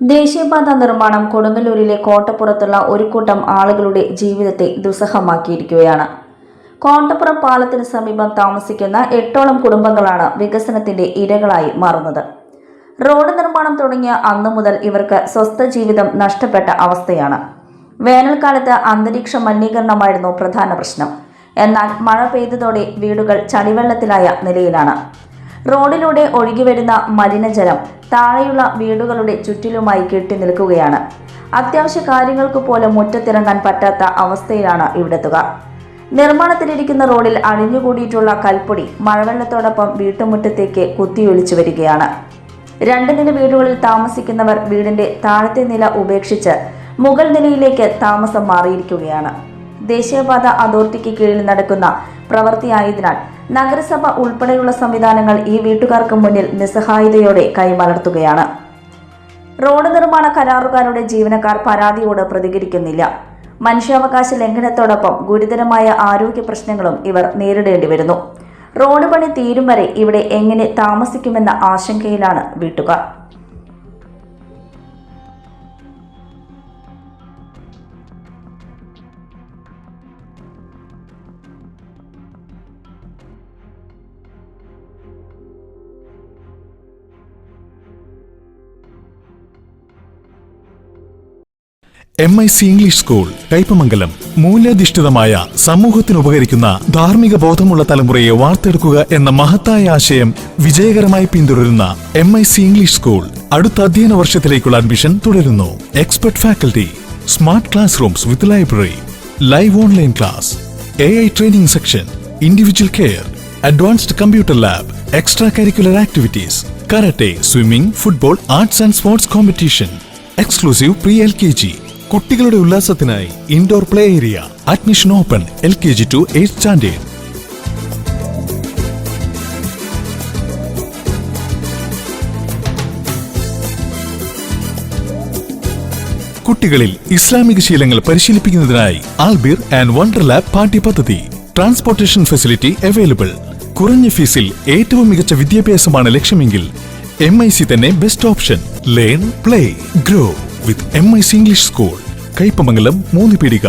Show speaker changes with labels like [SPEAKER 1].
[SPEAKER 1] ദേശീയപാത നിർമ്മാണം കൊടുങ്ങല്ലൂരിലെ കോട്ടപ്പുറത്തുള്ള ഒരു കൂട്ടം ആളുകളുടെ ജീവിതത്തെ ദുസ്സഹമാക്കിയിരിക്കുകയാണ്. കോട്ടപ്പുറം പാലത്തിന് സമീപം താമസിക്കുന്ന എട്ടോളം കുടുംബങ്ങളാണ് വികസനത്തിന്റെ ഇരകളായി മാറുന്നത്. റോഡ് നിർമ്മാണം തുടങ്ങിയ അന്നു മുതൽ ഇവർക്ക് സ്വസ്ഥ ജീവിതം നഷ്ടപ്പെട്ട അവസ്ഥയാണ്. വേനൽക്കാലത്ത് അന്തരീക്ഷ മലിനീകരണമായിരുന്നു പ്രധാന പ്രശ്നം. എന്നാൽ മഴ പെയ്തതോടെ വീടുകൾ ചളിവെള്ളത്തിലായ നിലയിലാണ്. റോഡിലൂടെ ഒഴുകിവരുന്ന മലിനജലം താഴെയുള്ള വീടുകളുടെ ചുറ്റിലുമായി കെട്ടി നിൽക്കുകയാണ്. അത്യാവശ്യ കാര്യങ്ങൾക്ക് പോലും മുറ്റത്തിറങ്ങാൻ പറ്റാത്ത അവസ്ഥയിലാണ് ഇവിടെത്തുക. നിർമ്മാണത്തിലിരിക്കുന്ന റോഡിൽ അണിഞ്ഞുകൂടിയിട്ടുള്ള കൽപ്പൊടി മഴവെള്ളത്തോടൊപ്പം വീട്ടുമുറ്റത്തേക്ക് കുത്തിയൊലിച്ചു വരികയാണ്. രണ്ട് നില വീടുകളിൽ താമസിക്കുന്നവർ വീടിന്റെ താഴത്തെ നില ഉപേക്ഷിച്ച് മുകൾ നിലയിലേക്ക് താമസം മാറിയിരിക്കുകയാണ്. ദേശീയപാത അതോറിറ്റിക്ക് കീഴിൽ നടക്കുന്ന പ്രവൃത്തിയായതിനാൽ നഗരസഭ ഉൾപ്പെടെയുള്ള സംവിധാനങ്ങൾ ഈ വീട്ടുകാർക്ക് മുന്നിൽ നിസ്സഹായതയോടെ കൈമലർത്തുകയാണ്. റോഡ് നിർമ്മാണ കരാറുകാരുടെ ജീവനക്കാർ പരാതിയോട് പ്രതികരിക്കുന്നില്ല. മനുഷ്യാവകാശ ലംഘനത്തോടൊപ്പം ഗുരുതരമായ ആരോഗ്യ പ്രശ്നങ്ങളും ഇവർ നേരിടേണ്ടി വരുന്നു. റോഡ് പണി തീരും വരെ ഇവിടെ എങ്ങനെ താമസിക്കുമെന്ന ആശങ്കയിലാണ് വീട്ടുകാർ.
[SPEAKER 2] M I C English school Kaipamangalam. മൂല്യാധിഷ്ഠിതമായ സമൂഹത്തിന് ഉപകരിക്കുന്ന ധാർമ്മിക ബോധമുള്ള തലമുറയെ വാർത്തെടുക്കുക എന്ന മഹത്തായ ആശയം വിജയകരമായി പിന്തുടരുന്ന M I C English school അടുത്ത അധ്യയന വർഷത്തിലേക്കുള്ള അഡ്മിഷൻ തുടരുന്നു. Expert faculty smart class rooms with library live online class A I training section individual care advanced computer lab extra curricular activities karate swimming football arts and sports competition exclusive pre L K G കുട്ടികളുടെ ഉല്ലാസത്തിനായി indoor play area admission open L K G to eight standard കുട്ടികളിൽ ഇസ്ലാമിക ശീലങ്ങൾ പരിശീലിപ്പിക്കുന്നതിനായി Albir and wonder lab പാഠ്യപദ്ധതി transportation facility available കുറഞ്ഞ ഫീസിൽ ഏറ്റവും മികച്ച വിദ്യാഭ്യാസമാണ് ലക്ഷ്യമെങ്കിൽ എം ഐ സി തന്നെ best option learn play grow with M I C English school Kaipamangalam മൂന്ന് പീടിക